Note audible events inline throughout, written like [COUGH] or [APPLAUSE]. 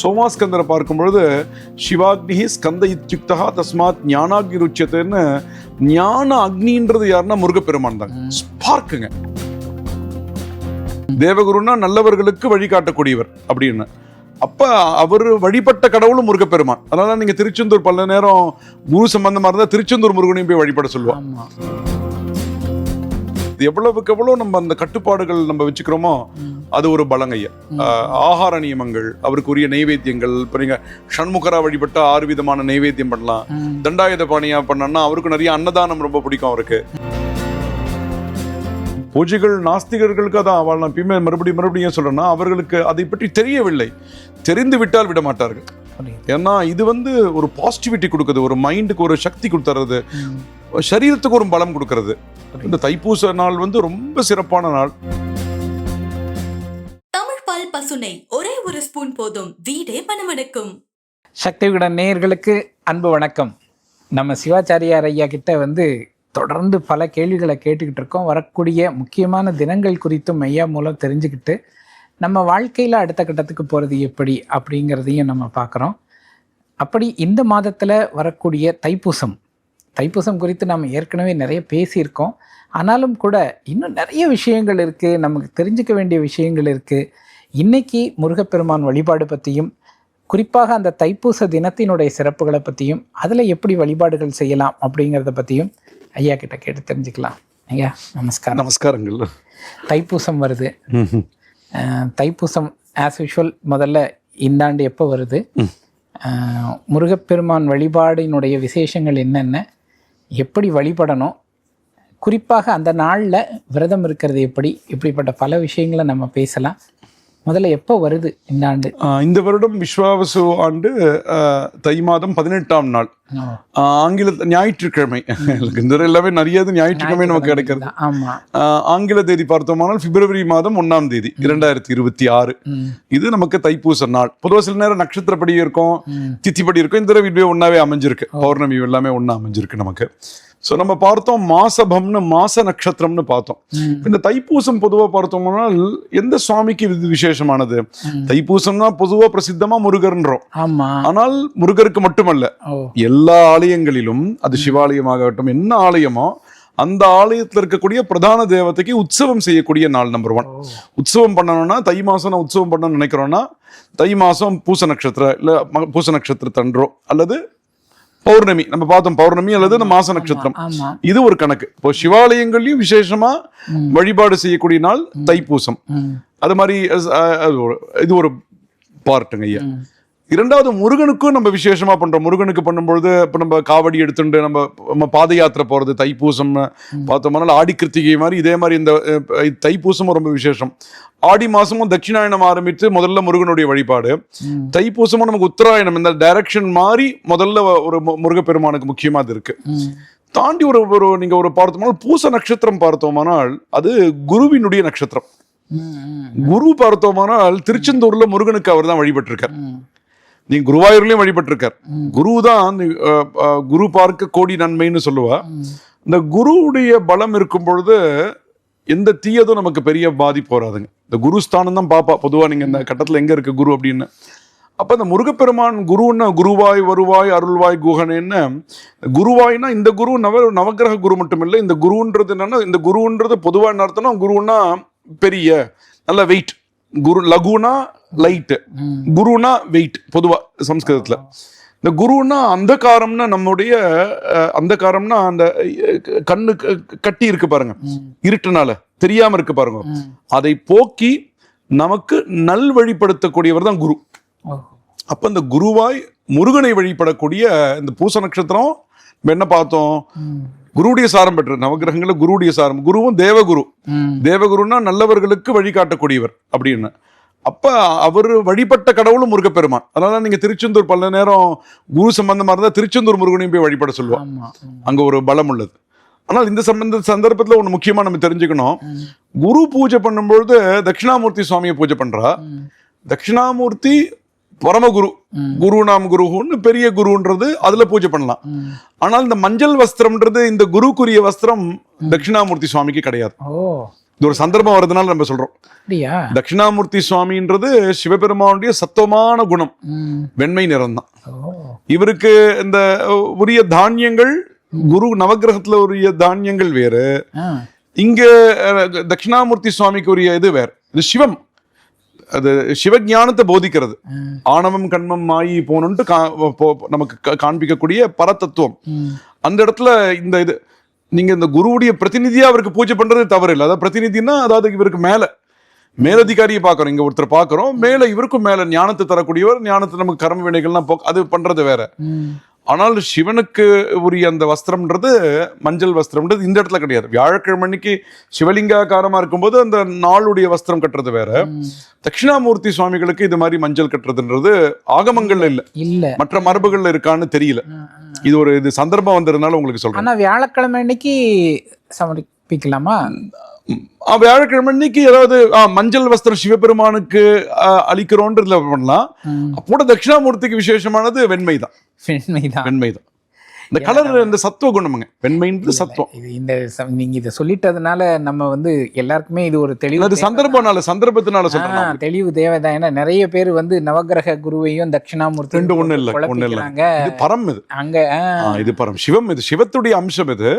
சோமாஸ்கந்தரை பார்க்கும் பொழுது சிவாக்னி ஸ்கந்த இத்யுக்தா தஸ்மாத் ஞானாக்னி ருச்சியத்தைன்னு ஞான அக்னின்றது யாருன்னா முருகப்பெருமான் தாங்க ஸ்பார்க்குங்க. தேவகுருன்னா நல்லவர்களுக்கு வழிகாட்டக்கூடியவர் அப்படின்னு. அப்ப அவர் வழிபட்ட கடவுளும் முருகப்பெருமான். அதனால நீங்க திருச்செந்தூர் பல நேரம் குரு சம்பந்தமா இருந்தா திருச்செந்தூர் முருகனையும் போய் வழிபட சொல்லுவோம் எவ்வளவுக்கு எவ்வளவு நம்ம அந்த கட்டுப்பாடுகள் நம்ம வச்சுக்கிறோமோ அது ஒரு பலங்கைய ஆகார நியமங்கள் அவருக்கு உரிய நைவேத்தியங்கள் இப்போ நீங்க ஷண்முகரா வழிபட்ட ஆறு விதமான நைவேத்தியம் பண்ணலாம். தண்டாயுத பாணியா பண்ணோம்னா அவருக்கு நிறைய அன்னதானம் ரொம்ப பிடிக்கும் அவருக்கு. பூஜைகள் நாஸ்திகர்களுக்கு அதான் அவள் நான் எப்பயுமே மறுபடியும் மறுபடியும் சொல்றேன்னா அவர்களுக்கு அதை பற்றி தெரியவில்லை. தெரிந்து விட்டால் விட மாட்டார்கள். ஏன்னா இது வந்து ஒரு பாசிட்டிவிட்டி கொடுக்குது ஒரு மைண்டுக்கு ஒரு சக்தி கொடுத்துறது. சரீரத்துக்கு ஒரு பலம் கொடுக்கறது. இந்த தைப்பூச நாள் வந்து ரொம்ப சிறப்பான நாள். பசுனை ஒரே ஒரு ஸ்பூன் போதும் வீடே மணமணக்கும் சக்தி விகடன் நேயர்களுக்கு அன்பு வணக்கம். நம்ம சிவாச்சாரியார் ஐயா கிட்ட வந்து தொடர்ந்து பல கேள்விகளை கேட்டுக்கிட்டு இருக்கோம். வரக்கூடிய முக்கியமான தினங்கள் குறித்தும் ஐயா மூலம் தெரிஞ்சுக்கிட்டு நம்ம வாழ்க்கையில் அடுத்த கட்டத்துக்கு போகிறது எப்படி அப்படிங்கிறதையும் நம்ம பார்க்குறோம். அப்படி இந்த மாதத்தில் வரக்கூடிய தைப்பூசம் தைப்பூசம் குறித்து நம்ம ஏற்கனவே நிறைய பேசியிருக்கோம். ஆனாலும் கூட இன்னும் நிறைய விஷயங்கள் இருக்குது நமக்கு தெரிஞ்சுக்க வேண்டிய விஷயங்கள் இருக்குது இன்னைக்கு முருகப்பெருமான் வழிபாடு பற்றியும் குறிப்பாக அந்த தைப்பூச தினத்தினுடைய சிறப்புகளை பற்றியும் அதில் எப்படி வழிபாடுகள் செய்யலாம் அப்படிங்கிறத பற்றியும் ஐயா கிட்ட கேட்டு தெரிஞ்சுக்கலாம். ஐயா நமஸ்காரம். நமஸ்காரங்கள். தைப்பூசம் வருது. தைப்பூசம் ஆஸ் யூஷுவல் முதல்ல இந்த ஆண்டு எப்போ வருது? முருகப்பெருமான் வழிபாடினுடைய விசேஷங்கள் என்னென்ன? எப்படி வழிபடணும்? குறிப்பாக அந்த நாளில் விரதம் இருக்கிறது எப்படி? இப்படிப்பட்ட பல விஷயங்களை நம்ம பேசலாம். முதல்ல எப்போ வருது இந்த ஆண்டு? இந்த வருடம் விஸ்வாவசு ஆண்டு தை மாதம் பதினெட்டாம் நாள். ஆங்கில ஞாயிற்றுக்கிழமை. இந்த எல்லாமே நிறைய ஞாயிற்றுக்கிழமை நமக்கு கிடைக்கிறது ஆங்கில தேதி பார்த்தோமானால் பிப்ரவரி மாதம் ஒன்னாம் தேதி இரண்டாயிரத்தி இருபத்தி ஆறு. இது நமக்கு தைப்பூச நாள். பொதுவாக சில நேரம் நட்சத்திரப்படி இருக்கும் தித்திப்படி இருக்கும். இந்த தடவை ஒன்னாவே அமைஞ்சிருக்கு. பௌர்ணமி எல்லாமே ஒண்ணா அமைஞ்சிருக்கு நமக்கு. ஸோ நம்ம பார்த்தோம் மாசபம்னு மாச நட்சத்திரம்னு பார்த்தோம். இந்த தைப்பூசம் பொதுவா பார்த்தோம்னால் எந்த சுவாமிக்கு இது விசேஷமானது. தைப்பூசம்னா பொதுவா பிரசித்தமா முருகர்ன்றோம். ஆனால் முருகருக்கு மட்டுமல்ல எல்லா ஆலயங்களிலும் அது சிவாலயமாகட்டும் என்ன ஆலயமோ அந்த ஆலயத்துல இருக்கக்கூடிய பிரதான தேவதைக்கு உற்சவம் செய்யக்கூடிய நாள் நம்பர் ஒன் உற்சவம் பண்ணணும்னா தை மாசம் நான் உற்சவம் பண்ணணும்னு நினைக்கிறோம்னா தை மாசம் பூச நட்சத்திரம் இல்ல பூச நட்சத்திரத்தன்றோ அல்லது பௌர்ணமி. நம்ம பார்த்தோம் பௌர்ணமி அல்லது இந்த மாச நட்சத்திரம். இது ஒரு கணக்கு. இப்போ சிவாலயங்கள்லயும் விசேஷமா. வழிபாடு செய்யக்கூடிய நாள் தைப்பூசம். அது மாதிரி இது ஒரு பார்ட்டுங்க ஐயா. இரண்டாவது முருகனுக்கும் நம்ம விசேஷமா பண்றோம். முருகனுக்கு பண்ணும்பொழுது இப்போ நம்ம காவடி எடுத்துட்டு நம்ம நம்ம பாத யாத்திரை போறது தைப்பூசம் பார்த்தோம்னா ஆடி கிருத்திகை மாதிரி இதே மாதிரி இந்த தைப்பூசமும் ரொம்ப விசேஷம். ஆடி மாசமும் தட்சிணாயனம் ஆரம்பித்து முதல்ல முருகனுடைய வழிபாடு. தைப்பூசமும் நமக்கு உத்தராயணம். இந்த டைரக்ஷன் மாறி முதல்ல ஒரு முருகப்பெருமானுக்கு முக்கியமா அது இருக்கு. ம், தாண்டி ஒரு ஒரு நீங்க ஒரு பார்த்தோம்னால் பூச நட்சத்திரம் பார்த்தோமானால் அது குருவினுடைய நட்சத்திரம். குரு பார்த்தோமானால் திருச்செந்தூர்ல முருகனுக்கு அவர் தான் வழிபட்டிருக்கார். நீ குருவாயூர்லயும் வழிபட்டிருக்கார். குரு தான் குரு பார்க்க கோடி நன்மைன்னு சொல்லுவா. இந்த குருவுடைய பலம் இருக்கும் பொழுது எந்த தீயதும் நமக்கு பெரிய பாதிப்பு வராதுங்க. இந்த குருஸ்தானம் தான் பாப்பா. பொதுவா நீங்க இந்த கட்டத்துல எங்க இருக்கு குரு அப்படின்னு. அப்ப இந்த முருகப்பெருமான் குருன்னா குருவாய் வருவாய் அருள்வாய் குஹனேன்னு குருவாய்னா இந்த குரு நவ நவக்கிரக குரு மட்டும் இல்லை இந்த குருன்றது என்னன்னா இந்த குருன்றது பொதுவா என்ன அர்த்தம்னா குருன்னா பெரிய நல்ல வெயிட் குரு லகுனா லைட்டு குருனா வெயிட் பொதுவா சம்ஸ்கிருதத்துல. இந்த குருன்னா அந்தகாரம்னா நம்முடைய அந்த அந்தகாரம்னா அந்த கண்ணு கட்டி இருக்கு பாருங்க. இருட்டுனால தெரியாம இருக்கு பாருங்க. அதை போக்கி நமக்கு நல் வழிபடுத்தக்கூடியவர் தான் குரு. அப்ப இந்த குருவாய் முருகனை வழிபடக்கூடிய இந்த பூச நட்சத்திரம் நம்ம என்ன பார்த்தோம்? ம், குருவுடைய சாரம் பெற்று நவகிரகங்கள குருவுடைய சாரம். குருவும் தேவகுரு. தேவகுருன்னா நல்லவர்களுக்கு வழிகாட்டக்கூடியவர் அப்படின்னு. அப்ப அவர் வழிபட்ட கடவுளும் முருகப்பெருமான். அதனால நீங்க திருச்செந்தூர் பல நேரம் குரு சம்பந்தமா இருந்தா திருச்செந்தூர் முருகனையும் போய் வழிபட சொல்லுவோம் அங்க ஒரு பலம் உள்ளது. ஆனால் இந்த சம்பந்த சந்தர்ப்பத்துல ஒண்ணு முக்கியமா நம்ம தெரிஞ்சுக்கணும். குரு பூஜை பண்ணும்பொழுது தட்சிணாமூர்த்தி சுவாமியை பூஜை பண்றா. ம், தட்சிணாமூர்த்தி பரமகுரு. குரு நாம் குருன்னு பெரிய குருன்றது அதுல பூஜை பண்ணலாம். ஆனால் இந்த மஞ்சள் வஸ்திரம்ன்றது இந்த குருக்குரிய வஸ்திரம் தட்சிணாமூர்த்தி சுவாமிக்கு கிடையாது. இது ஒரு சந்தர்ப்பம் வர்றதுனால நம்ம சொல்றோம். தட்சிணாமூர்த்தி சுவாமின்றது சிவபெருமானுடைய சத்துவமான குணம். வெண்மை நிறம் தான் ஓ. இவருக்கு இந்த உரிய தானியங்கள் குரு நவக்கிரகத்துல உரிய தானியங்கள் வேறு. இங்க தட்சிணாமூர்த்தி சுவாமிக்கு உரிய இது வேற. இது சிவம். அது சிவஞானத்தை போதிக்கிறது. ஆணவம் கண்மம் மாயி போகணுன்ட்டு போ- நமக்கு காண்பிக்கக்கூடிய பரதத்துவம். அந்த இடத்துல இந்த இது நீங்க இந்த குருவுடைய பிரதிநிதியா அவருக்கு பூஜை பண்றது தவறு இல்லை அதாவது பிரதிநிதினா அதாவது இவருக்கு மேல. மேலதிகாரியை பார்க்கறோம். இங்க ஒருத்தர் பார்க்கறோம். மேல இவருக்கும் மேல ஞானத்தை தரக்கூடியவர் ஞானத்தை நமக்கு கர்ம வினைகள்லாம் போக்க அது பண்றது வேற. ஆனால் சிவனுக்கு உரிய அந்த வஸ்திரம்ன்றது மஞ்சள் வஸ்திரம்ன்றது இந்த இடத்துல கிடையாது. வியாழக்கிழமை அன்னைக்கு சிவலிங்காகாரமா இருக்கும்போது அந்த நாளுடைய வஸ்திரம் கட்டுறது வேற. தட்சிணாமூர்த்தி சுவாமிகளுக்கு இது மாதிரி மஞ்சள் கட்டுறதுன்றது ஆகமங்கள்ல இல்ல. இல்ல. மற்ற மரபுகள்ல இருக்கான்னு தெரியல. இது ஒரு இது சந்தர்ப்பம் வந்ததுனால உங்களுக்கு சொல்றேன். ஆனா வியாழக்கிழமை அன்னைக்கு சமர்ப்பிக்கலாமா? வியாழக்கிழமை அன்னைக்கு ஏதாவது மஞ்சள் வஸ்திரம் சிவபெருமானுக்கு அளிக்கிறோன்றதுல பண்ணலாம். ம். அப்போ தட்சிணாமூர்த்திக்கு விசேஷமானது வெண்மை தான் வெண்மைதான். வெண்மை தான் இந்த கலர் இந்த சத்துவ குணமுங்க. வெண்மைன்றது சத்துவம். இந்த நீங்க இதை சொல்லிட்டதுனால நம்ம வந்து எல்லாருக்குமே இது ஒரு தெளிவு அது சந்தர்ப்பனால சந்தர்ப்பத்தினால சொல்றேன். தெளிவு தேவைதான். ஏன்னா நிறைய பேர் வந்து நவக்கிரக குருவையும் தட்சிணாமூர்த்தி ரெண்டு ஒண்ணு இல்ல ஒண்ணு இல்ல. இது பரம் இது. அங்க இது பரம். சிவம் இது சிவத்துடைய அம்சம் இது.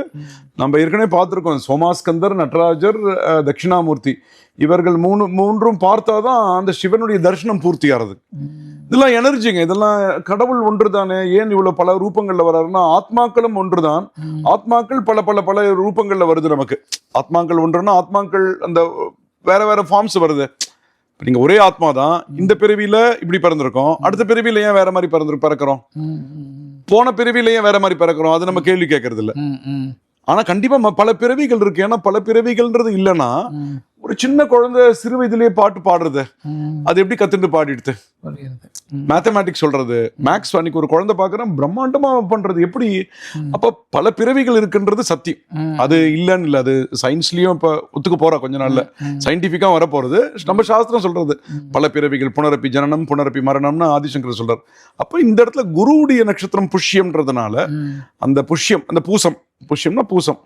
நம்ம ஏற்கனவே பார்த்திருக்கோம் சோமாஸ்கந்தர் நடராஜர் தட்சிணாமூர்த்தி. இவர்கள் மூணு மூன்றும் பார்த்தாதான் அந்த சிவனுடைய தரிசனம் பூர்த்தி ஆறது ம், இதெல்லாம் எனர்ஜிங்க. இதெல்லாம் கடவுள் ஒன்றுதானே? ஏன் இவ்வளவு பல ரூபங்கள்ல வர்றாருன்னா ஆத்மாக்களும் ஒன்றுதான். ம். ஆத்மாக்கள் பல பல பல ரூபங்கள்ல வருது நமக்கு. ஆத்மாக்கள் ஒன்றுனா ஆத்மாக்கள் அந்த வேற வேற ஃபார்ம்ஸ் வருது. நீங்க ஒரே ஆத்மா தான் இந்த பிறவியில இப்படி பிறந்திருக்கோம். அடுத்த பிறவியில ஏன் வேற மாதிரி பிறந்து பிறக்கிறோம்? போன பிறவியில ஏன் வேற மாதிரி பிறக்கிறோம்? அது நம்ம கேள்வி கேட்கறது இல்ல ஆனா கண்டிப்பா பல பிறவிகள் இருக்கு. ஏன்னா பல பிறவிகள்ன்றது இல்லைன்னா ஒரு சின்ன குழந்தை சிறு வயதிலேயே பாட்டு பாடுறது. அது எப்படி கத்துட்டு பாடிடுது. ம், மேத்தமேட்டிக்ஸ் சொல்றது. மேக்ஸ் அன்னைக்கு ஒரு குழந்தை பார்க்கறேன் பிரம்மாண்டமா பண்றது. எப்படி. அப்ப பல பிறவிகள் இருக்குன்றது சத்தியம். அது இல்லைன்னு இல்லை. அது சயின்ஸ்லயும் இப்ப ஒத்துக்க போறா கொஞ்ச நாள்ல. சயின்டிபிக்கா வர போறது நம்ம சாஸ்திரம் சொல்றது. பல பிறவிகள் புனரப்பி ஜனனம் புனரப்பி மரணம்னு ஆதிசங்கர் சொல்றார். அப்ப இந்த இடத்துல குருவுடைய நட்சத்திரம் புஷ்யம்ன்றதுனால அந்த புஷ்யம் அந்த பூசம் புஷ்யம்னா பூசம்.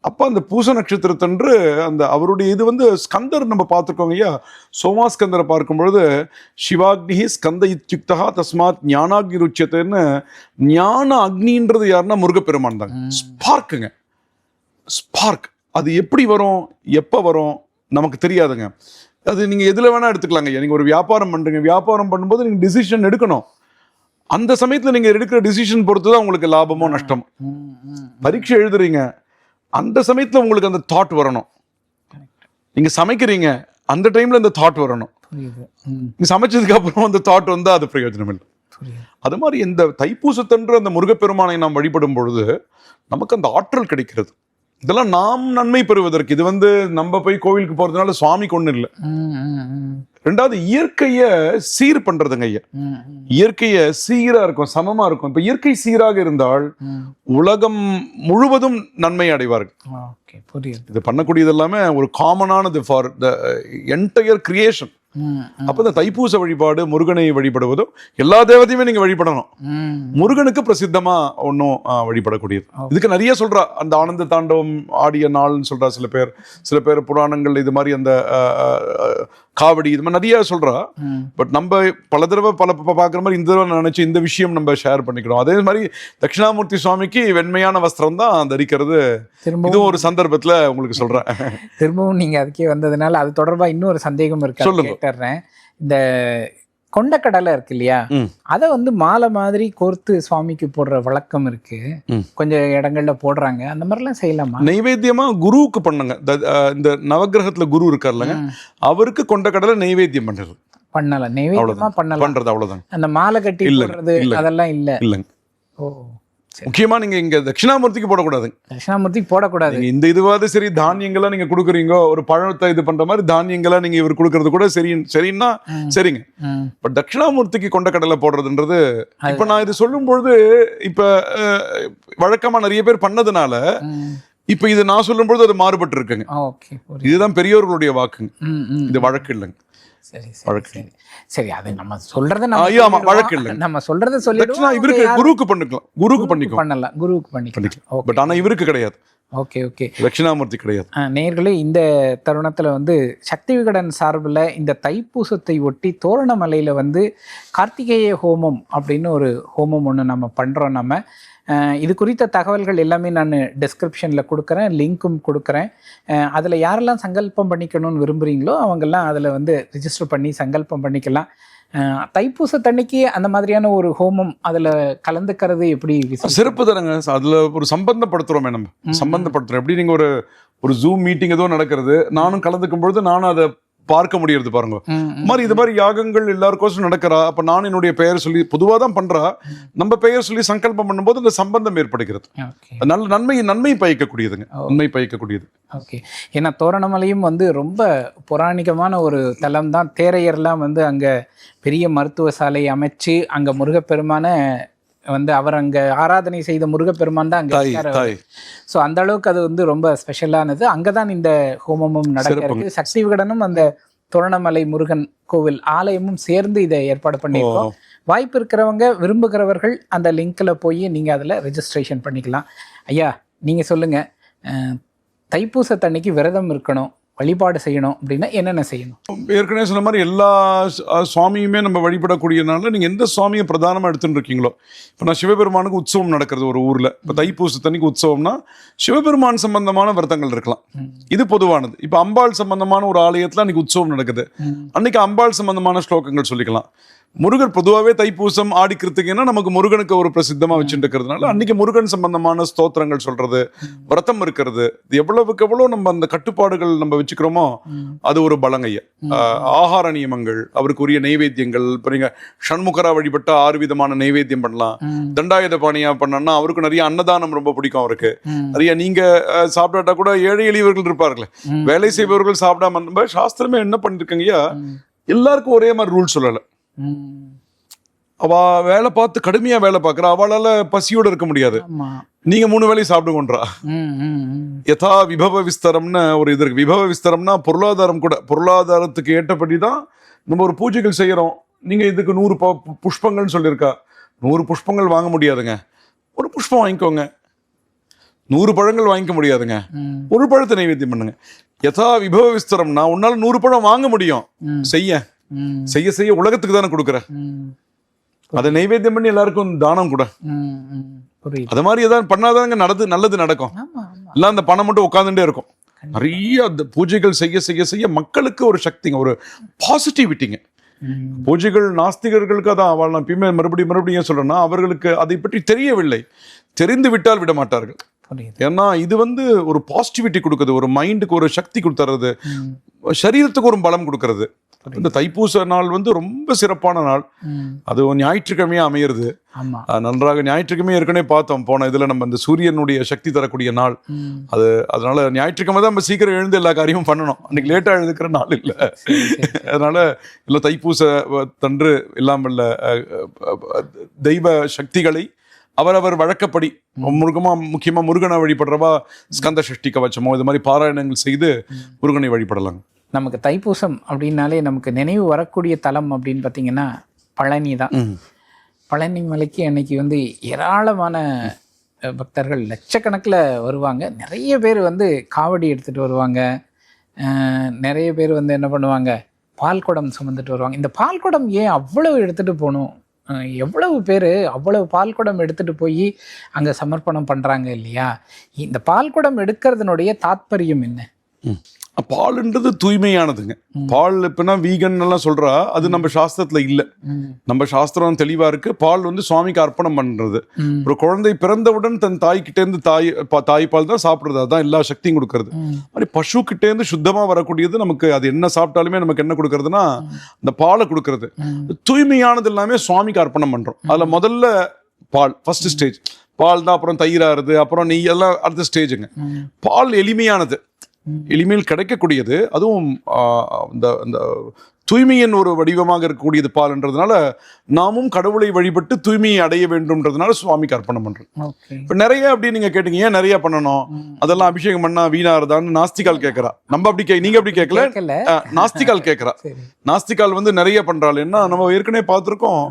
அப்ப அந்த பூச நட்சத்திரத்தன்று அந்த அவருடைய இது வந்து ஸ்கந்தர் நம்ம பார்த்துருக்கோங்க ஐயா சோமாஸ்கந்தரை பார்க்கும் பொழுது சிவாக்னி ஸ்கந்த இத்யுக்தா தஸ்மாத் ஞானாக்னி ருச்சியத்தைன்னு ஞான அக்னின்றது யாருன்னா முருகப்பெருமான் தாங்க. ஸ்பார்க்குங்க. ஸ்பார்க். அது எப்படி வரும்? எப்போ வரும்? நமக்கு தெரியாதுங்க. அது நீங்க எதுல வேணா எடுத்துக்கலாங்க ஐயா. நீங்க ஒரு வியாபாரம் பண்றீங்க. வியாபாரம் பண்ணும்போது நீங்க டிசிஷன் எடுக்கணும். அந்த சமயத்துல நீங்க எடுக்கிற டிசிஷன் பொறுத்து தான் உங்களுக்கு லாபமோ நஷ்டம். பரீட்சை எழுதுறீங்க. அந்த சமயத்துல உங்களுக்கு அந்த தாட் வரணும். நீங்க சமைக்கிறீங்க அந்த டைம்ல அந்த தாட் வரணும். புரியுது. ம், நீங்க சமைச்சதுக்கு அப்புறம் அந்த தாட் வந்தா அது பிரயோஜனம் இல்லை. அது மாதிரி இந்த தைப்பூசத்தன்று அந்த முருகப்பெருமானை நாம் வழிபடும் பொழுது நமக்கு அந்த ஆற்றல் கிடைக்கிறது. இதெல்லாம் நாம் நன்மை பெறுவதற்கு. இது வந்து நம்ம போய் கோவிலுக்கு போறதுனால சுவாமிக்கு ஒண்ணு இல்லை. ரெண்டாவது இயற்கைய சீர் பண்றதுங்க ஐயா. இயற்கைய சீரா இருக்கும் சமமா இருக்கும். இப்ப இயற்கை சீராக இருந்தால். உலகம் முழுவதும் நன்மை அடைவார்கள். இது பண்ணக்கூடியது எல்லாமே ஒரு காமனானது ஃபார் த என்டையர் கிரியேஷன் ம், ம், அப்போ இந்த தைப்பூச வழிபாடு முருகனை வழிபடுவதும் எல்லா தேவதையுமே நீங்க வழிபடணும். முருகனுக்கு பிரசித்தமா ஒன்றும் வழிபடக்கூடியது. இதுக்கு நிறைய சொல்றா அந்த ஆனந்த தாண்டவம் ஆடிய நாள்னு சொல்றா சில பேர். சில பேர் புராணங்கள் இது மாதிரி அந்த காவடி இது மாதிரி நிறைய சொல்றா. ம். பட் நம்ம பல தடவை பல ப- பார்க்குற மாதிரி இந்த தடவை நினைச்சு இந்த விஷயம் நம்ம ஷேர் பண்ணிக்கிறோம். அதே மாதிரி தட்சிணாமூர்த்தி சுவாமிக்கு வெண்மையான வஸ்திரம் தான் தரிக்கிறது. திரும்பவும் இதுவும் ஒரு சந்தர்ப்பத்துல உங்களுக்கு சொல்றேன். திரும்பவும் நீங்க அதுக்கே வந்ததுனால அது தொடர்பா இன்னொரு சந்தேகம் இருக்கு. சொல்லுங்க. இந்த கொண்டக்கடலை இருக்கு இல்லையா. அதை வந்து மாலை மாதிரி கோர்த்து சுவாமிக்கு போடுற வழக்கம் இருக்கு. கொஞ்சம் இடங்கள்ல போடுறாங்க. அந்த மாதிரிலாம் செய்யலாமா? நைவேத்தியமா குருவுக்கு பண்ணுங்க. இந்த நவக்கிரகத்துல குரு இருக்கார்லங்க. அவருக்கு கொண்ட கடலை நைவேத்தியம் பண்றது. பண்ணலாம் நைவேத்தியமா அவ்வளவுதான். பண்ணலாம் பண்றது அவ்வளவுதாங்க அந்த மாலை கட்டி இல்லைங்க. அதெல்லாம் இல்ல. இல்லைங்க. ஓ. முக்கியமா நீங்க இங்க தட்சிணாமூர்த்திக்கு போடக்கூடாதுங்க தட்சிணாமூர்த்திக்கு போடக்கூடாது. இந்த இதுவாது சரி தானியங்களா நீங்க கொடுக்குறீங்க ஒரு பழத்தை இது பண்ற மாதிரி தானியங்களா நீங்க இவர் கொடுக்கறது கூட சரி சரின்னா. சரிங்க. பட் தட்சிணாமூர்த்திக்கு கொண்ட கடலை போடுறதுன்றது இப்ப நான் இது சொல்லும் பொழுது இப்ப அஹ், வழக்கமா நிறைய பேர் பண்ணதுனால. இப்ப இது நான் சொல்லும் பொழுது அது மாறுபட்டு இருக்குங்க இதுதான் பெரியவர்களுடைய வாக்குங்க. இது வழக்கு இல்லைங்க. சரி சரி வழக்கு. சரி. சரி அது நம்ம சொல்றத நம்ம. வழக்கு இல்லைங்க. நம்ம சொல்றத சொல்லிடுவோம். இவருக்கு குருவுக்கு பண்ணிக்கலாம். குருவுக்கு பண்ணிக்கும் பண்ணலாம் குருவுக்கு பண்ணிக்கலாம். பட் ஆனா இவருக்கு கிடையாது. ஓகே ஓகே தட்சிணாமூர்த்தி கிடையாது. ஆ, நேயர்களே இந்த தருணத்தில் வந்து சக்தி விகடன் சார்பில் இந்த தைப்பூசத்தை ஒட்டி தோரணமலையில் வந்து கார்த்திகேய ஹோமம் அப்படின்னு ஒரு ஹோமம் ஒன்று நம்ம பண்ணுறோம் நம்ம. இது குறித்த தகவல்கள் எல்லாமே நான் டிஸ்கிரிப்ஷனில் கொடுக்குறேன் லிங்க்கும் கொடுக்குறேன். அதில் யாரெல்லாம் சங்கல்பம் பண்ணிக்கணும்னு விரும்புகிறீங்களோ அவங்கெல்லாம் அதில் வந்து ரிஜிஸ்டர் பண்ணி சங்கல்பம் பண்ணிக்கலாம். ஆ, தைப்பூசத்தன்னைக்கு அந்த மாதிரியான ஒரு ஹோமம் அதில் கலந்துக்கிறது எப்படி? சிறப்பு தானங்க. அதுல ஒரு சம்பந்தப்படுத்துறோமே நம்ம. சம்பந்தப்படுத்துறோம். எப்படி நீங்க ஒரு ஒரு ஜூம் மீட்டிங் ஏதோ நடக்கிறது. நானும் கலந்துக்கும் பொழுது நானும் அதை பார்க்க முடியறது பாருங்க. மாதிரி இது மாதிரி யாகங்கள் எல்லாருக்கோசம் நடக்கிறா? அப்ப நான் என்னுடைய பெயர் சொல்லி பொதுவா தான் பண்றா. நம்ம பெயர் சொல்லி சங்கல்பம் பண்ணும்போது இந்த சம்பந்தம் ஏற்படுகிறது. நல்ல நன்மை நன்மை பயக்கக்கூடியதுங்க. நன்மை பயக்கக்கூடியது. ஓகே. ஏன்னா தோரணமலையும் வந்து ரொம்ப புராணிகமான ஒரு தலம் தான் தேரையர்லாம் வந்து அங்கே பெரிய மருத்துவ சாலை அமைச்சு அங்கே முருகப்பெருமான வந்து அவர் அங்கே ஆராதனை செய்த முருகப்பெருமான் தான் அங்கே ஸோ அந்த அளவுக்கு அது வந்து ரொம்ப ஸ்பெஷலானது அங்கே தான் இந்த ஹோமமும் நடக்கிறது சக்தி விகடனும் அந்த தோரணமலை முருகன் கோவில் ஆலயமும் சேர்ந்து இதை ஏற்பாடு பண்ணியிருக்கோம். வாய்ப்பு இருக்கிறவங்க விரும்புகிறவர்கள் அந்த லிங்க்ல போய் நீங்கள் அதில் ரெஜிஸ்ட்ரேஷன் பண்ணிக்கலாம். ஐயா நீங்கள் சொல்லுங்கள் தைப்பூசத்தன்னைக்கு விரதம் இருக்கணும். வழிபாடு செய்யணும் அப்படின்னா என்னென்ன செய்யணும்? ஏற்கனவே சொன்ன மாதிரி எல்லா சுவாமியுமே நம்ம வழிபடக்கூடியனால நீங்க எந்த சுவாமியை பிரதானமா எடுத்துட்டு இருக்கீங்களோ இப்போ நான் சிவபெருமானுக்கு உற்சவம் நடக்கிறது ஒரு ஊர்ல. இப்போ தைப்பூசத்தன்னைக்கு உற்சவம்னா சிவபெருமான் சம்பந்தமான விரதங்கள் இருக்கலாம். இது பொதுவானது. இப்போ அம்பாள் சம்பந்தமான ஒரு ஆலயத்துல அன்னைக்கு உற்சவம் நடக்குது. அன்னைக்கு அம்பாள் சம்பந்தமான ஸ்லோகங்கள் சொல்லிக்கலாம். முருகர் பொதுவாகவே தைப்பூசம் ஆடி கிருத்திகைன்னா நமக்கு முருகனுக்கு ஒரு பிரசித்தமா வச்சுட்டு இருக்கிறதுனால அன்னைக்கு முருகன் சம்பந்தமான ஸ்தோத்திரங்கள் சொல்றது விரதம் இருக்கிறது இது எவ்வளவுக்கு எவ்வளவு நம்ம அந்த கட்டுப்பாடுகள் நம்ம வச்சுக்கிறோமோ அது ஒரு பலங்கைய ஆகார நியமங்கள் அவருக்கு உரிய நைவேத்தியங்கள் இப்போ நீங்க ஷண்முகரா வழிபட்ட ஆறு விதமான நைவேத்தியம் பண்ணலாம். தண்டாயுத பாணியா பண்ணோம்னா அவருக்கு நிறைய அன்னதானம் ரொம்ப பிடிக்கும் அவருக்கு. நிறைய நீங்க சாப்பிடாட்டா கூட ஏழை எளியவர்கள் இருப்பார்களே. வேலை செய்பவர்கள் சாப்பிடாம சாஸ்திரமே என்ன பண்ணிருக்கங்கய்யா? எல்லாருக்கும் ஒரே மாதிரி ரூல் சொல்லல. அவ வேலை பார்த்து கடுமையா வேலை பார்க்கறா. அவளால பசியோட இருக்க முடியாது. ஆமாம் நீங்க மூணு வேலையும் சாப்பிடுங்கன்றா யதா விபவ விஸ்தரம்னு ஒரு இது இருக்கு. விபவ விஸ்தரம்னா பொருளாதாரம் கூட. பொருளாதாரத்துக்கு ஏற்றபடி தான் நம்ம ஒரு பூஜைகள் செய்யறோம். நீங்க இதுக்கு நூறு ப- புஷ்பங்கள்னு சொல்லியிருக்கா. நூறு புஷ்பங்கள் வாங்க முடியாதுங்க. ஒரு புஷ்பம் வாங்கிக்கோங்க. நூறு பழங்கள் வாங்கிக்க முடியாதுங்க. ஒரு பழத்தை நைவேத்தியம் பண்ணுங்க. யதா விபவ விஸ்தரம்னா உன்னால நூறு பழம் வாங்க முடியும். செய்ய. செய்ய செய்ய உலகத்துக்கு தானே கொடுக்குற. அதை நைவேத்தியம் பண்ணி எல்லாருக்கும் தானம் கூட. அது மாதிரி ஏதாவது பண்ணாதாங்க நடந்து நல்லது நடக்கும். எல்லாம் அந்த பணம் மட்டும் உட்காந்துட்டே இருக்கும். நிறைய அந்த பூஜைகள் செய்ய செய்ய செய்ய மக்களுக்கு ஒரு சக்திங்க ஒரு பாசிட்டிவிட்டிங்க பூஜைகள் நாஸ்திகர்களுக்கு அதான் அவள் எப்பயுமே மறுபடியும் மறுபடியும் ஏன் சொல்றேன்னா அவர்களுக்கு அதை பற்றி தெரியவில்லை. தெரிந்து விட்டால் விட மாட்டார்கள். ஏன்னா இது வந்து ஒரு பாசிட்டிவிட்டி கொடுக்குது ஒரு மைண்டுக்கு ஒரு சக்தி கொடுத்துறது சரீரத்துக்கு ஒரு பலம் கொடுக்கறது. இந்த தைப்பூச நாள் வந்து ரொம்ப சிறப்பான நாள். அது ஞாயிற்றுக்கிழமையா அமையிறது. நன்றாக ஞாயிற்றுக்கிழமை ஏற்கனவே பார்த்தோம். போன இதுல நம்ம இந்த சூரியனுடைய சக்தி தரக்கூடிய நாள். அது அதனால ஞாயிற்றுக்கிழமை தான் நம்ம சீக்கிரம் எழுந்து எல்லா காரியமும் பண்ணணும். அன்னைக்கு லேட்டா எழுதுக்கிற நாள் இல்லை. அதனால இல்லை தைப்பூச தன்று எல்லாம் அஹ், அஹ், தெய்வ சக்திகளை அவரவர் வழக்கப்படி முருகமா முக்கியமா முருகனை வழிபடுறவா ஸ்கந்த சஷ்டி கவச்சமோ இது மாதிரி பாராயணங்கள் செய்து முருகனை வழிபடலாம். நமக்கு தைப்பூசம் அப்படின்னாலே நமக்கு நினைவு வரக்கூடிய தலம் அப்படின்னு பார்த்தீங்கன்னா பழனி தான். பழனி மலைக்கு அன்னைக்கு வந்து ஏராளமான பக்தர்கள் லட்சக்கணக்கில் வருவாங்க. நிறைய பேர் வந்து காவடி எடுத்துகிட்டு வருவாங்க. நிறைய பேர் வந்து என்ன பண்ணுவாங்க? பால் குடம் சுமந்துட்டு வருவாங்க. இந்த பால் குடம் ஏன் அவ்வளவு எடுத்துகிட்டு போகணும்? எவ்வளவு பேர் அவ்வளவு பால் குடம் எடுத்துகிட்டு போய் அங்கே சமர்ப்பணம் பண்ணுறாங்க இல்லையா? இந்த பால் குடம் எடுக்கிறதுனுடைய தாத்பரியம் என்ன? பால்ன்றது தூய்மையானதுங்க. பால் இப்பனா வீகன் எல்லாம் சொல்றா அது நம்ம சாஸ்திரத்துல இல்ல. நம்ம சாஸ்திரம் தெளிவா இருக்கு. பால் வந்து சுவாமிக்கு அர்ப்பணம் பண்றது. ஒரு குழந்தை பிறந்தவுடன் தன் தாய்கிட்ட இருந்து தாய் பா- தாய்ப்பால் தான் சாப்பிடுறது. அதான் எல்லா சக்தியும் கொடுக்கறது. மாதிரி பசு கிட்ட இருந்து சுத்தமா வரக்கூடியது நமக்கு அது என்ன சாப்பிட்டாலுமே நமக்கு என்ன கொடுக்கறதுன்னா அந்த பாலை கொடுக்கறது. தூய்மையானது எல்லாமே சுவாமிக்கு அர்ப்பணம் பண்றோம். அதுல முதல்ல பால் ஃபர்ஸ்ட் ஸ்டேஜ் பால் தான் அப்புறம் தயிராருது அப்புறம் நெய் எல்லாம் அடுத்த ஸ்டேஜுங்க பால் எளிமையானது. எளிமையில் கிடைக்கக்கூடியது. அதுவும் இந்த இந்த தூய்மையின் ஒரு வடிவமாக இருக்கக்கூடியது பால்ன்றதுனால நாமும் கடவுளை வழிபட்டு தூய்மையை அடைய வேண்டும்ன்றதுனால சுவாமிக்கு அர்ப்பணம் பண்றோம். ஓகே. இப்ப நிறைய அப்படி நீங்க கேட்டீங்க ஏன் நிறைய பண்ணணும்? அதெல்லாம் அபிஷேகம் பண்ணா வீணாருதான்னு நாஸ்திகால் கேட்கறா நம்ம அப்படி கே நீங்க அப்படி கேட்கல நாஸ்திகால் கேட்கறா [LAUGHS] நாஸ்திகால் வந்து நிறைய பண்றாள். என்ன நம்ம ஏற்கனவே பார்த்திருக்கோம்.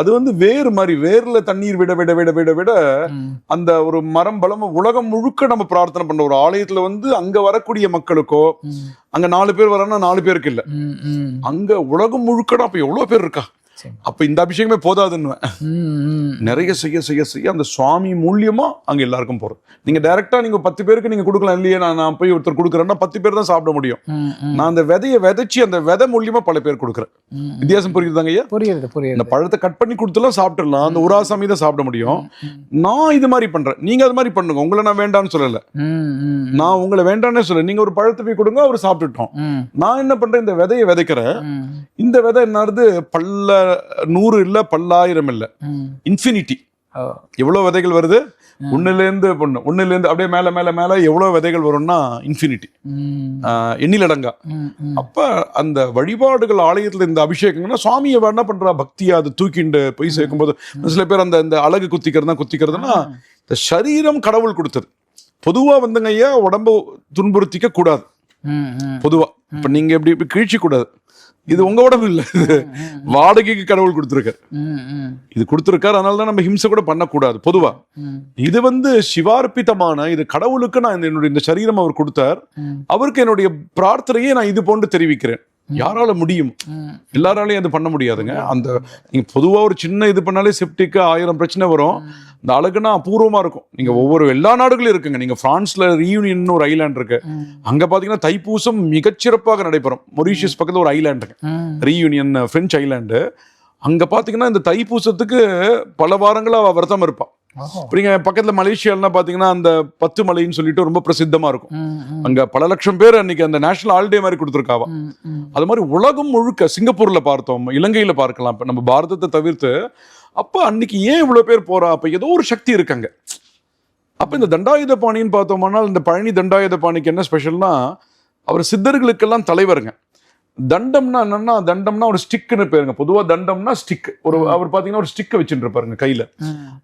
அது வந்து வேறு மாதிரி வேர்ல தண்ணீர் விட விட விட விட விட. அந்த ஒரு மரம் பலம் உலகம் முழுக்க நம்ம பிரார்த்தனை பண்ற ஒரு ஆலயத்துல வந்து அங்க வரக்கூடிய மக்களுக்கோ. அங்க நாலு பேர் வரான்னா நாலு பேருக்கு இல்ல. அங்க உலகம் முழுக்கடா அப்ப எவ்வளவு பேர் இருக்கா. அப்ப இந்த அபிஷேகமே போதாதுன்னு. நிறைய செய்ய செய்ய செய்ய அந்த சுவாமி மூலியமா அங்க எல்லாருக்கும் போறது நீங்க டைரக்டா நீங்க பத்து பேருக்கு நீங்க கொடுக்கலாம் இல்லையே நான் நான் போய் ஒருத்தர் கொடுக்குறேன்னா பத்து பேர் தான் சாப்பிட முடியும். நான் அந்த விதையை விதைச்சு அந்த விதை மூலியமா பல பேர் கொடுக்குறேன். வித்தியாசம் புரியுதாங்க ஐயா? புரியுது இந்த புரியுது பழத்தை கட் பண்ணி கொடுத்துலாம் சாப்பிட்டுடலாம். அந்த ஒரு ஆசாமி தான் சாப்பிட முடியும். நான் இது மாதிரி பண்றேன். நீங்க அது மாதிரி பண்ணுங்க. உங்களை நான் வேண்டாம்னு சொல்லல. நான் உங்களை வேண்டாம்னே சொல்ல நீங்க ஒரு பழத்தை போய் கொடுங்க அவர் சாப்பிட்டுட்டோம். நான் என்ன பண்றேன்? இந்த விதையை விதைக்கிறேன். இந்த விதை என்னது பல்ல நூறு இல்ல பல்லாயிரம் இல்ல. இன்ஃபினிட்டி. எவ்வளவு விதைகள் வருது? ஒண்ணுல இருந்து பொண்ணு ஒண்ணுல இருந்து அப்படியே மேல மேல மேல எவ்வளவு விதைகள் வரும்னா இன்ஃபினிட்டி எண்ணிலடங்கா. அப்ப அந்த வழிபாடுகள் ஆலயத்துல இந்த அபிஷேகம்னா சுவாமியை என்ன பண்றா? பக்தியா அது தூக்கிண்டு போய் சேர்க்கும்போது சில பேர் அந்த இந்த அழகு குத்திக்கிறதா குத்திக்கிறதுனா இந்த சரீரம் கடவுள் கொடுத்தது. பொதுவா வந்துங்க ஐயா உடம்ப துன்புறுத்திக்க கூடாது. ம், ம். பொதுவா. இப்ப நீங்க இப்படி இப்படி கிழிச்சு கூடாது. இது உங்க உடம்பு இல்ல. இது வாடகைக்கு கடவுள் கொடுத்துருக்காரு. இது கொடுத்துருக்காரு அதனால தான் நம்ம ஹிம்சை கூட பண்ணக்கூடாது பொதுவா. இது வந்து சிவார்ப்பிதமான இது கடவுளுக்கு நான் என்னுடைய இந்த சரீரம் அவர் கொடுத்தார். அவருக்கு என்னுடைய பிரார்த்தனையை நான் இது போன்று தெரிவிக்கிறேன். யாரால முடியும். எல்லாராலையும் அது பண்ண முடியாதுங்க. அந்த நீங்க பொதுவா ஒரு சின்ன இது பண்ணாலே செப்டிக்கு ஆயிரம் பிரச்சனை வரும். இந்த அழகுனா அபூர்வமா இருக்கும். நீங்க ஒவ்வொரு எல்லா நாடுகளும் இருக்குங்க. நீங்க பிரான்ஸ்ல ரீயூனியன் ஒரு ஐலாண்ட் இருக்கு. அங்க பாத்தீங்கன்னா தைப்பூசம் மிகச்சிறப்பாக நடைபெறும். மொரீஷியஸ் பக்கத்துல ஒரு ஐலாண்டுங்க ம். ரீயூனியன் பிரெஞ்சு ஐலாண்டு அங்க பாத்தீங்கன்னா இந்த தைப்பூசத்துக்கு பல வாரங்களா அவ விரதம் இருப்பான். இப்ப நீங்க பக்கத்துல மலேசியாலாம் பாத்தீங்கன்னா அந்த பத்து மலைன்னு சொல்லிட்டு ரொம்ப பிரசித்தமா இருக்கும். அங்க பல லட்சம் பேர் அன்னைக்கு அந்த நேஷனல் ஹாலிடே மாதிரி கொடுத்துருக்காவா. அது மாதிரி உலகம் முழுக்க சிங்கப்பூர்ல பார்த்தோம் இலங்கையில பார்க்கலாம். இப்ப நம்ம பாரதத்தை தவிர்த்து அப்ப அன்னைக்கு ஏன் இவ்வளவு பேர் போறா? அப்ப ஏதோ ஒரு சக்தி இருக்காங்க அப்ப இந்த தண்டாயுத பாணின்னு பார்த்தோம்னா இந்த பழனி தண்டாயுத பாணிக்கு என்ன ஸ்பெஷல்னா அவர் சித்தர்களுக்கெல்லாம் தலைவருங்க. தண்டம்னா என்னன்னா தண்டம்னா ஒரு ஸ்டிக்னு பேருங்க. பொதுவா தண்டம்னா ஸ்டிக். ஒரு அவர் பாத்தீங்கன்னா ஒரு ஸ்டிக் வச்சுட்டு இருப்பாருங்க கையில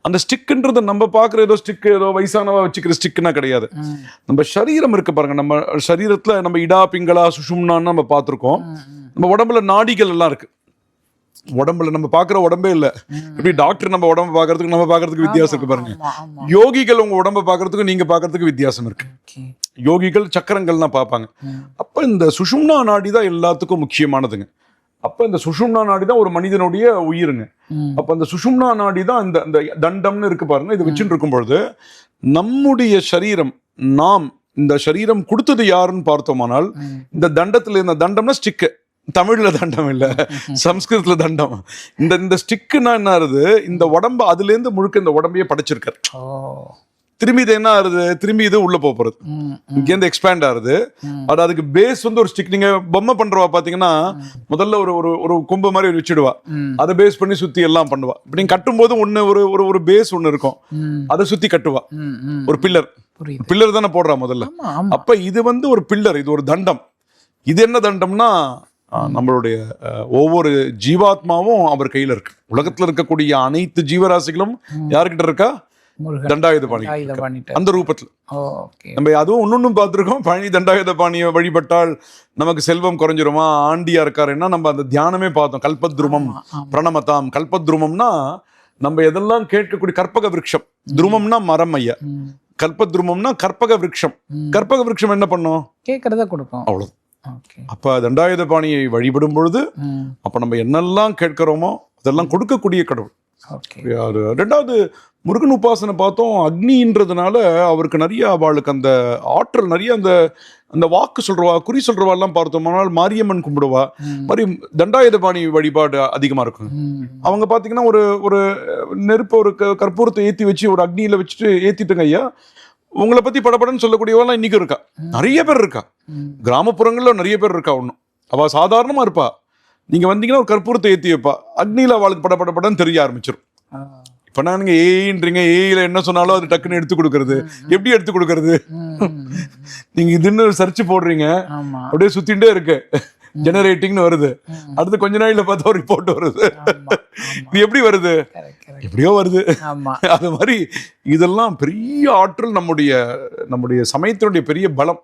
அந்த ஸ்டிக்ன்றது நம்ம பாக்குற ஏதோ ஸ்டிக் ஏதோ வயசானவா வச்சுக்கிற ஸ்டிக்னா கிடையாது. நம்ம சரீரம் இருக்கு பாருங்க. நம்ம சரீரத்துல நம்ம இடா பிங்களா சுஷும்னான்னு நம்ம பார்த்திருக்கோம். நம்ம உடம்புல நாடிகள் எல்லாம் இருக்கு. உடம்புல நம்ம பாக்குற உடம்பே இல்ல எப்படி டாக்டர் நம்ம உடம்ப பாக்குறதுக்கு நம்ம பாக்குறதுக்கு வித்தியாசம் இருக்கு பாருங்க. யோகிகள் உங்க உடம்ப பாக்குறதுக்கு நீங்க பாக்குறதுக்கு வித்தியாசம் இருக்கு. யோகிகள் சக்கரங்கள்லாம் பார்ப்பாங்க. அப்ப இந்த சுஷும்னா நாடி தான் எல்லாத்துக்கும் முக்கியமானதுங்க அப்ப இந்த சுஷும்னா நாடி தான் ஒரு மனிதனுடைய உயிருங்க. அப்ப அந்த சுஷும்னா நாடி தான் இந்த இந்த தண்டம்னு இருக்கு பாருங்க இது வச்சுட்டு இருக்கும் பொழுது நம்முடைய சரீரம் நாம் இந்த சரீரம் கொடுத்தது யாருன்னு பார்த்தோமானால். இந்த தண்டத்துல இந்த தண்டம்னா ஸ்டிக்கு தமிழ்ல தண்டம் இல்ல. சம்ஸ்கிருதத்துல தண்டம். இந்த இந்த ஸ்டிக்குன்னா என்ன ஆகுது இந்த உடம்பு அதுல இருந்து முழுக்க இந்த உடம்பையே படைச்சிருக்காரு. திரும்பி இது என்ன ஆகுது திரும்பி இது உள்ள போக போறது. ம், ம். இங்கேருந்து எக்ஸ்பேண்ட் ஆகுது. அது அதுக்கு பேஸ் வந்து ஒரு ஸ்டிக் நீங்க பொம்மை பண்றவா பாத்தீங்கன்னா முதல்ல ஒரு ஒரு ஒரு கொம்பு மாதிரி வச்சுடுவா. ம். அதை பேஸ் பண்ணி சுத்தி எல்லாம் பண்ணுவா. இப்ப நீங்க கட்டும்போது ஒண்ணு ஒரு ஒரு ஒரு பேஸ் ஒண்ணு இருக்கும். அதை சுத்தி கட்டுவா. ஒரு பில்லர் பில்லர் தானே போடுறா முதல்ல. அப்ப இது வந்து ஒரு பில்லர் இது ஒரு தண்டம். இது என்ன தண்டம்னா நம்மளுடைய ஒவ்வொரு ஜீவாத்மாவும் அவர் கையில இருக்கு. உலகத்துல இருக்கக்கூடிய அனைத்து ஜீவராசிகளும் யாருக்கிட்ட இருக்கா? தண்டாயுத பாணி அந்த ரூபத்துல. நம்ம அதுவும் ஒன்னொன்னும் பார்த்திருக்கோம். பழனி தண்டாயுத பாணியை வழிபட்டால் நமக்கு செல்வம் குறைஞ்சிருமா? ஆண்டியா இருக்காருன்னா நம்ம அந்த தியானமே பார்த்தோம். கல்பத்ருமம். பிரணமதாம். கல்பத்ருமம்னா நம்ம எதெல்லாம் கேட்கக்கூடிய கற்பக விருட்சம். துருமம்னா மரம் ஐயா. கல்பத்ருமம்னா கற்பக விருட்சம். கற்பக விருட்சம் என்ன பண்ணும்? கேட்கறத கொடுக்கும். அவ்வளவு அப்ப தண்டாயுத பாணியை வழிபடும் பொழுது. அப்ப நம்ம என்னெல்லாம் கேட்கிறோமோ அதெல்லாம் கொடுக்கக்கூடிய கடவுள். ரெண்டாவது முருகன் உபாசனை பார்த்தோம் அக்னின்றதுனால அவருக்கு நிறைய அவளுக்கு அந்த ஆற்றல் நிறைய அந்த அந்த வாக்கு சொல்றவா குறி சொல்றவா எல்லாம் பார்த்தோம்னால் மாரியம்மன் கும்பிடுவா. மாதிரி தண்டாயுத பாணி வழிபாடு அதிகமா இருக்கும். அவங்க பாத்தீங்கன்னா ஒரு ஒரு நெருப்பு ஒரு கற்பூரத்தை ஏத்தி வச்சு ஒரு அக்னியில வச்சுட்டு ஏத்திட்டுங்க ஐயா. உங்களை பத்தி படபடன்னு சொல்லக்கூடியவெல்லாம் இன்னைக்கு இருக்கா? நிறைய பேர் இருக்கா. கிராமப்புறங்கள்ல நிறைய பேர் இருக்கா ஒன்றும் அவ சாதாரணமா இருப்பா. நீங்க வந்தீங்கன்னா ஒரு கற்பூரத்தை ஏத்தி வைப்பா. அக்னியில அவளுக்கு பட பட படன்னு தெரிய ஆரம்பிச்சிடும். இப்ப நான் நீங்க ஏன்றீங்க ஏயில என்ன சொன்னாலும் அது டக்குன்னு எடுத்து கொடுக்கறது. எப்படி எடுத்து கொடுக்கறது? ம், ம். நீங்க இதுன்னு சர்ச் போடுறீங்க. அப்படியே சுத்திட்டே இருக்கு. ஜெனரேட்டிங்னு வருது. அடுத்து கொஞ்ச நாள்ல பார்த்தா ஒரு ரிப்போர்ட் வருது. இது எப்படி வருது. எப்படியோ வருது அது மாதிரி இதெல்லாம் பெரிய ஆற்றல் நம்முடைய நம்முடைய சமயத்தினுடைய பெரிய பலம்.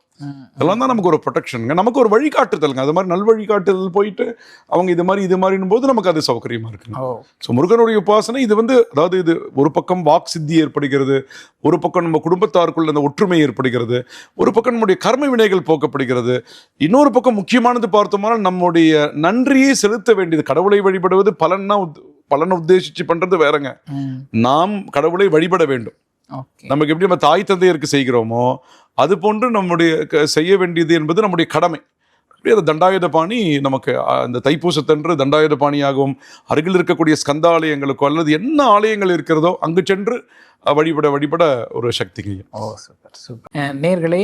இதெல்லாம் தான் நமக்கு ஒரு ப்ரொடெக்ஷனுங்க நமக்கு ஒரு வழிகாட்டுதலுங்க. அது மாதிரி நல் வழிகாட்டுதல் போயிட்டு அவங்க இது மாதிரி இது மாதிரின் போது நமக்கு அது சௌகரியமா இருக்குங்க. ஸோ முருகனுடைய உபாசனை இது வந்து அதாவது இது ஒரு பக்கம் வாக் சித்தி ஏற்படுகிறது ஒரு பக்கம் நம்ம குடும்பத்தாருக்குள்ள அந்த ஒற்றுமை ஏற்படுகிறது ஒரு பக்கம் நம்முடைய கர்ம வினைகள் போக்கப்படுகிறது. இன்னொரு பக்கம் முக்கியமானது பார்த்தோம்னா நம்முடைய நன்றியை செலுத்த வேண்டியது. கடவுளை வழிபடுவது பலன்னா பலனை உத்தேசிச்சு பண்றது வேறங்க. நாம் கடவுளை வழிபட வேண்டும். நமக்கு எப்படி நம்ம தாய் தந்தையருக்கு செய்கிறோமோ அது போன்று நம்முடைய செய்ய வேண்டியது என்பது நம்முடைய கடமை. அப்படியே அந்த தண்டாயுத பாணி நமக்கு அந்த தைப்பூசத்தன்று தண்டாயுத பாணியாகவும் அருகில் இருக்கக்கூடிய ஸ்கந்தாலயங்களுக்கோ அல்லது என்ன ஆலயங்கள் இருக்கிறதோ அங்கு சென்று வழிபட வழிபட ஒரு சக்திங்க ஓ சூப்பர் சூப்பர். நேர்களே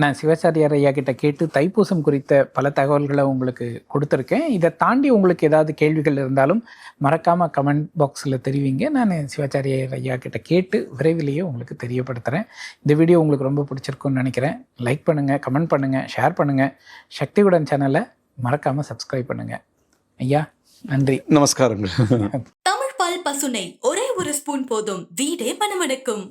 நான் சிவாச்சாரியார் ஐயா கிட்ட கேட்டு தைப்பூசம் குறித்த பல தகவல்களை உங்களுக்கு கொடுத்துருக்கேன். இதை தாண்டி உங்களுக்கு ஏதாவது கேள்விகள் இருந்தாலும் மறக்காம கமெண்ட் பாக்ஸில் தெரிவிங்க. நான் சிவாச்சாரியார் ஐயா கிட்ட கேட்டு விரைவிலேயே உங்களுக்கு தெரியப்படுத்துகிறேன் இந்த வீடியோ உங்களுக்கு ரொம்ப பிடிச்சிருக்கும்னு நினைக்கிறேன். லைக் பண்ணுங்கள் கமெண்ட் பண்ணுங்கள் ஷேர் பண்ணுங்கள் சக்திகுடன் சேனலை மறக்காமல் சப்ஸ்கிரைப் பண்ணுங்கள் ஐயா நன்றி. நமஸ்காரங்கள். தமிழ் பால் பசுனை ஒரே ஒரு ஸ்பூன் போதும். வீடே மணமணக்கும்